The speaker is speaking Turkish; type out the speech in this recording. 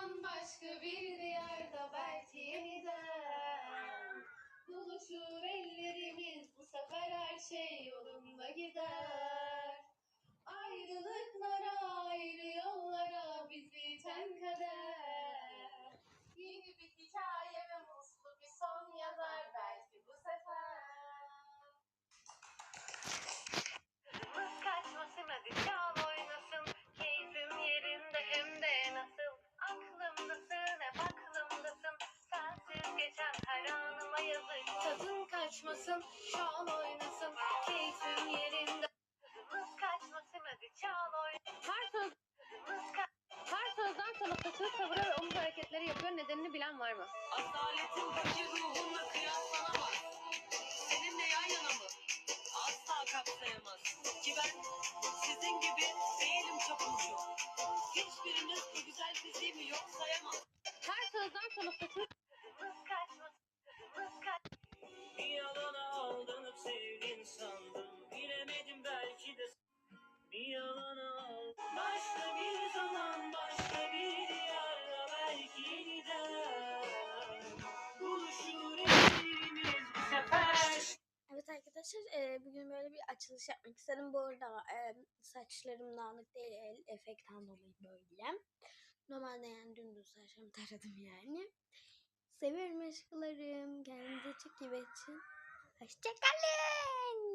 zaman başka bir diyarda belki yeniden. Buluşur ellerimiz bu sefer her şey yolunda gider. Ayrılıklara ayrı yollara bizi iten kader geçen her anıma yazık Tadın kaçmasın çal oynasın Keyfim yerinde Kız kaçmasın hadi çal oynasın Her söz her sözden saçını savuruyor ve omuz hareketleri yapıyor. Nedenini bilen var mı? Asaletin fakir ruhunla kıyaslanamaz. Seninle yan yana mı? Asla kapsayamaz. Ki ben sizin gibi değilim çapulcu. Hiçbiriniz bu güzel fiziğimi yok sayamaz. Yalana al. Başka bir zaman başka bir diyarda belki yeniden. Evet arkadaşlar e, bugün böyle bir açılış yapmak istedim. Bu arada e, saçlarım dağınık değil el efektten dolayı böyle. Normalde yani dümdüz saçlarımı taradım yani. Seviyorum aşklarım. Kendinize çok iyi bakın. Hoşçakalın.